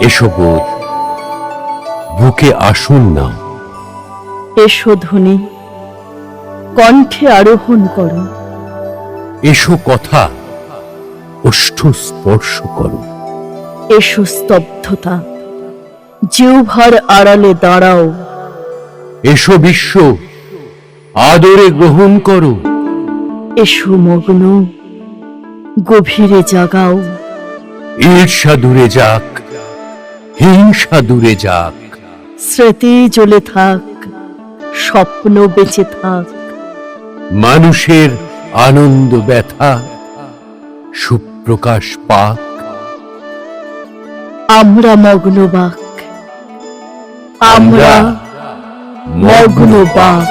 এসো বোধ বুকে আসুন না। এসো ধ্বনি কণ্ঠে আরোহণ করো। এসো কথা ওষ্ঠ স্পর্শ করো। এসো স্তব্ধতা জিউভার আড়ালে দাঁড়াও। এসো বিশ্ব আদরে গ্রহণ করো। এসো মগ্ন গভীরে জাগাও। ঈর্ষা দূরে যাক হিংসা দূরে যাক। স্মৃতি জ্বলে থাক স্বপ্ন বেঁচে থাক। মানুষের আনন্দ ব্যথা সুপ্রকাশ পাক। আমরা মগ্ন বাক আমরা মগ্ন বাক